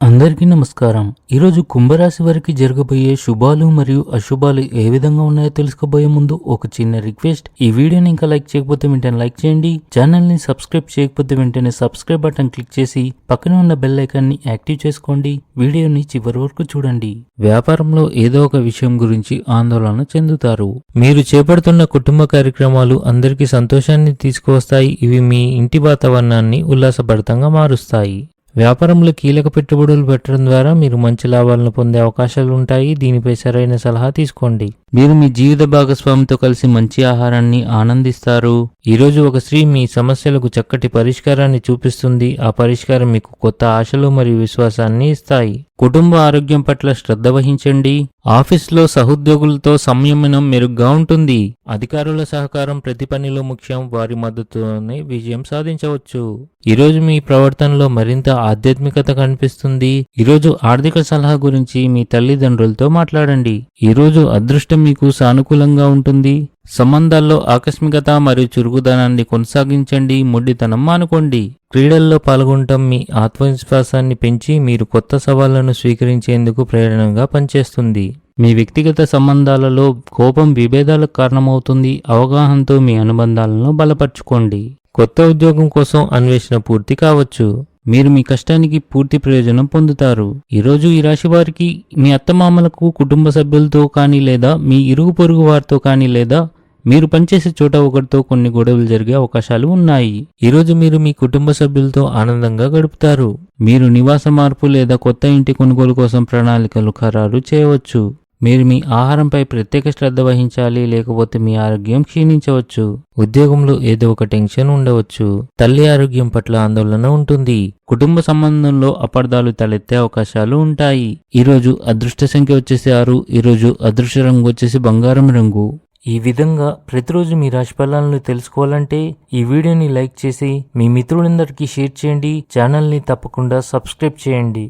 అందరికీ నమస్కారం. ఈరోజు కుంభరాశి వారికి జరగబోయే శుభాలు మరియు అశుభాలు ఏ విధంగా ఉన్నాయో తెలుసుకోబోయే ముందు ఒక చిన్న రిక్వెస్ట్. ఈ వీడియోని ఇంకా లైక్ చేయకపోతే వెంటనే లైక్ చేయండి. ఛానల్ని సబ్స్క్రైబ్ చేయకపోతే వెంటనే సబ్స్క్రైబ్ బటన్ క్లిక్ చేసి పక్కన ఉన్న బెల్ ఐకాన్ని యాక్టివ్ చేసుకోండి. వీడియోని చివరి వరకు చూడండి. వ్యాపారంలో ఏదో ఒక విషయం గురించి ఆందోళన చెందుతారు. మీరు చేపడుతున్న కుటుంబ కార్యక్రమాలు అందరికీ సంతోషాన్ని తీసుకువస్తాయి. ఇవి మీ ఇంటి వాతావరణాన్ని ఉల్లాసభరితంగా మారుస్తాయి. వ్యాపారంలో కీలక పెట్టుబడులు పెట్టడం ద్వారా మీరు మంచి లాభాలను పొందే అవకాశాలు ఉంటాయి దీనిపై సరైన సలహా తీసుకోండి. మీరు మీ జీవిత భాగస్వామితో కలిసి మంచి ఆహారాన్ని ఆనందిస్తారు. ఈరోజు ఒక స్త్రీ మీ సమస్యలకు చక్కటి పరిష్కారాన్ని చూపిస్తుంది. ఆ పరిష్కారం మీకు కొత్త ఆశలు మరియు విశ్వాసాన్ని ఇస్తాయి. కుటుంబ ఆరోగ్యం పట్ల శ్రద్ధ వహించండి. ఆఫీస్లో సహోద్యోగులతో సంయమనం మెరుగ్గా ఉంటుంది. అధికారుల సహకారం ప్రతి పనిలో ముఖ్యం. వారి మద్దతుతోనే విజయం సాధించవచ్చు. ఈరోజు మీ ప్రవర్తనలో మరింత ఆధ్యాత్మికత కనిపిస్తుంది. ఈరోజు ఆర్థిక సలహా గురించి మీ తల్లిదండ్రులతో మాట్లాడండి. ఈరోజు అదృష్టం మీకు సానుకూలంగా ఉంటుంది. సంబంధాల్లో ఆకస్మికత మరియు చురుకుదనాన్ని కొనసాగించండి. మొండితనం మానుకోండి. క్రీడల్లో పాల్గొనటం మీ ఆత్మవిశ్వాసాన్ని పెంచి మీరు కొత్త సవాళ్ళను స్వీకరించేందుకు ప్రేరణగా పనిచేస్తుంది. మీ వ్యక్తిగత సంబంధాలలో కోపం విభేదాలకు కారణమవుతుంది. అవగాహనతో మీ అనుబంధాలను బలపరచుకోండి. కొత్త ఉద్యోగం కోసం అన్వేషణ పూర్తి కావచ్చు. మీరు మీ కష్టానికి పూర్తి ప్రయోజనం పొందుతారు. ఈరోజు ఈ రాశి వారికి మీ అత్తమామలకు కుటుంబ సభ్యులతో కానీ లేదా మీ ఇరుగు పొరుగు వారితో కానీ లేదా మీరు పనిచేసే చోట ఒకరితో కొన్ని గొడవలు జరిగే అవకాశాలు ఉన్నాయి. ఈరోజు మీరు మీ కుటుంబ సభ్యులతో ఆనందంగా గడుపుతారు. మీరు నివాస మార్పు లేదా కొత్త ఇంటి కొనుగోలు కోసం ప్రణాళికలు ఖరారు చేయవచ్చు. మీరు మీ ఆహారంపై ప్రత్యేక శ్రద్ధ వహించాలి లేకపోతే మీ ఆరోగ్యం క్షీణించవచ్చు. ఉద్యోగంలో ఏదో ఒక టెన్షన్ ఉండవచ్చు. తల్లి ఆరోగ్యం పట్ల ఆందోళన ఉంటుంది. కుటుంబ సంబంధంలో అపార్థాలు తలెత్తే అవకాశాలు ఉంటాయి. ఈరోజు అదృష్ట సంఖ్య వచ్చేసి ఆరు ఈరోజు అదృష్ట రంగు వచ్చేసి బంగారం రంగు. ఈ విధంగా ప్రతిరోజు మీ రాశి ఫలాలను తెలుసుకోవాలంటే ఈ వీడియోని లైక్ చేసి మీ మిత్రులందరికీ షేర్ చేయండి. ఛానల్ని తప్పకుండా సబ్స్క్రైబ్ చేయండి.